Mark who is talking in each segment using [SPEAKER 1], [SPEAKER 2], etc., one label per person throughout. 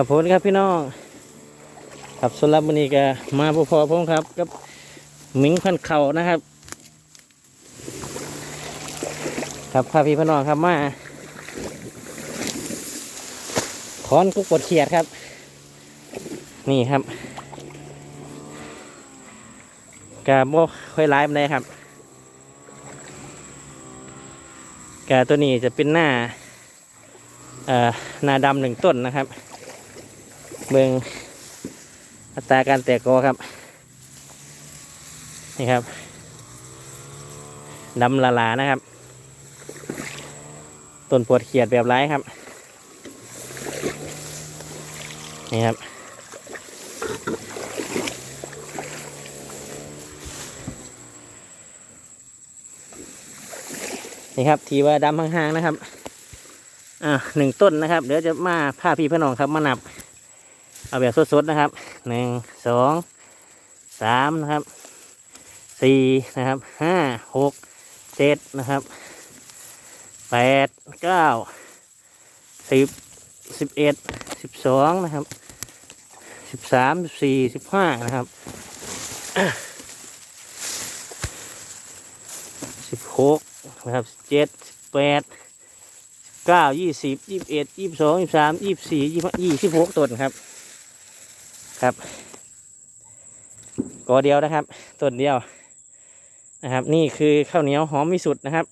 [SPEAKER 1] ครับผมครับพี่น้องครับสำหรับวันนี้ก็มาพอพอผมครับกับหมิงพันเขานะครับ ครับพาพี่พี่น้องครับมาถอนกุกกดเขียดครับ นี่ครับกาโบค่อยไลฟ์เลยครับกาตัวนี้จะเป็นหน้าหน้าดำหนึ่งต้นนะครับ เบิงอัตราการแตกกอครับ นี่ครับดำละลานะครับ ต้นปวดเขียดแบบไร้ครับ นี่ครับ นี่ครับทีว่าดำห่างๆนะครับ อ่าหนึ่งต้นนะครับ เดี๋ยวจะมาพาพี่พี่น้องครับมานับ เอาแบบสดๆนะครับหนึ่งสองสามนะครับสี่นะครับห้าหกเจ็ดนะครับแปดเก้าสิบสิบเอ็ดสิบสองนะครับสิบสามสิบสี่สิบห้านะครับสิบหกนะครับเจ็ดสิบแปดเก้ายี่สิบยี่สิบเอ็ดยี่สิบสองยี่สิบสามยี่สิบสี่ยี่สิบยี่สิบหกต้นครับ ครับกอเดียวนะครับต้นเดียวนะครับ นี่คือข้าวเหนียวหอมมิสุดนะครับ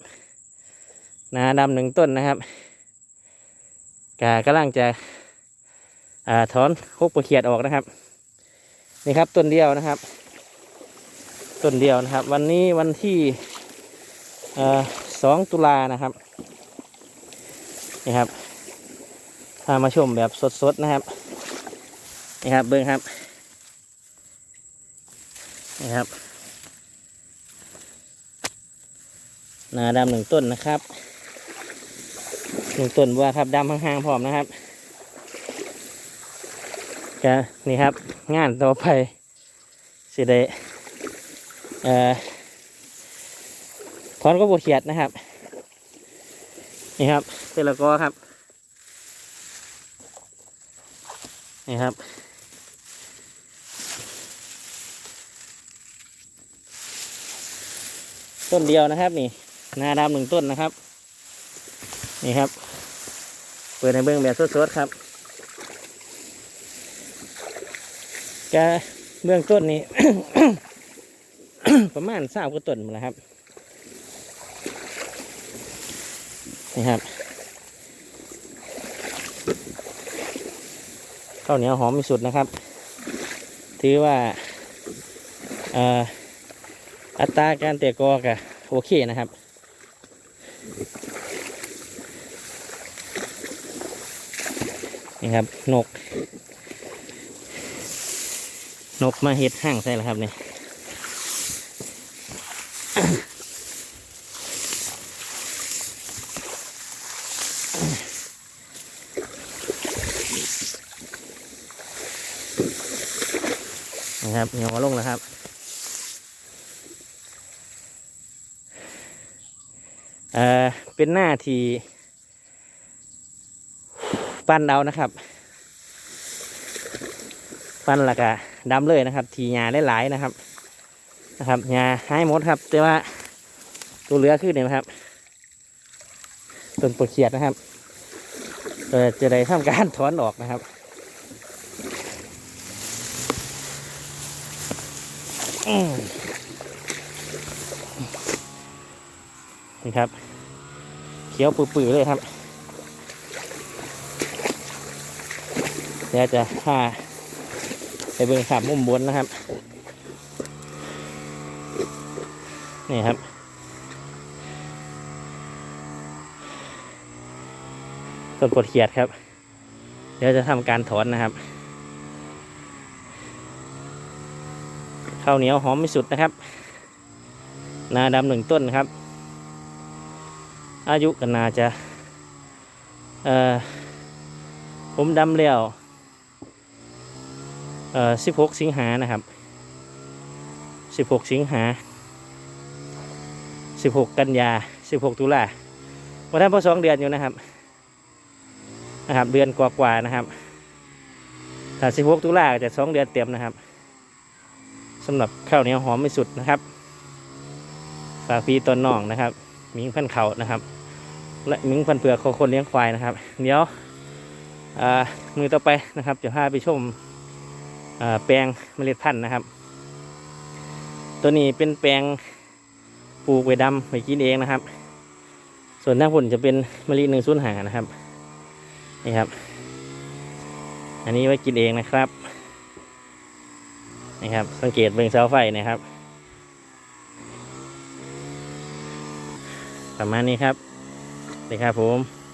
[SPEAKER 1] นาดำหนึ่งต้นนะครับกากำลังจะอถอนคกประเขียดออกนะครับ นี่ครับต้นเดียวนะครับต้นเดียวนะครับ วันนี้วันที่สองตุลานะครับนี่ครับพามาชมแบบสดๆนะครับ นี่ครับเบิ้งครับนี่ครับนาดำหนึ่งต้นนะครับหนึ่งต้นบัวครับดำห่างๆพร้อมนะครับก็นี่ครับ งานต่อไปสิได้เอ่อถอนก็บวเขียดนะครับ นี่ครับเตละกอครับ นี่ครับ ต้นเดียวนะครับ นี่นาดำหนึ่งต้นนะครับ นี่ครับ เปิดในเบื้องแบบสดๆครับแกเบื้องต้นนี้ ประมาณสามกว่าต้นหมดแล้วครับ นี่ครับข้าวเหนียวหอมที่สุดนะครับ ถือว่าเอ่อ อัตราการเตะกอกะโอเคนะครับ นี่ครับนก นกมาเห็ดห่างใส่แล้วครับเนี่ยนะครับเหนียวลงแล้วครับ เอ่อเป็นหน้าที่ปั้นเอานะครับ ปั้นและกะดำเลยนะครับ ทีหญ้าหลายๆนะครับ นะครับหญ้าให้หมดครับ แต่ว่าตัวเหลือขึ้นเนี่ยนะครับต้นปวดเขียดนะครับจะได้ทำการถอนออกนะครับ อืม นี่ครับเขี้ยวปื้อๆเลยครับเดี๋ยวจะพาไปเบิ่งขับมุมบนนะครับ นี่ครับ ต้นกดเขียดครับ เดี๋ยวจะทำการถอนนะครับข้าวเหนียวหอมที่สุดนะครับ นาดำหนึ่งต้นครับ อายุก็น่าจะเอ่อผมดำแล้วเอ่อสิบหกสิงหานะครับสิบหกสิงหาสิบหกกันยาสิบหกตุลาวันนั้นพอสองเดือนอยู่นะครับนะครับเดือนกว่าๆนะครับถ้า16 ตุลาจะสองเดือนเต็มนะครับสำหรับข้าวเหนียวหอมไม่สุดนะครับฝากพี่ต้นน้องนะครับมิงพันเขานะครับ และมิงพันเผือกของคนเลี้ยงควายนะครับ เดี๋ยวมือต่อไปนะครับจะพาไปชมแปลงเมล็ดพันธุ์นะครับ ตัวนี้เป็นแปลงปลูกไว้ดำไว้กินเองนะครับ ส่วนหน้าผลจะเป็นมะลิหนึ่งศูนย์หานะครับนี่ครับ อันนี้ไว้กินเองนะครับนี่ครับ สังเกตเบื้องเสาไฟนะครับ ประมาณนี้ครับ นี่ครับผม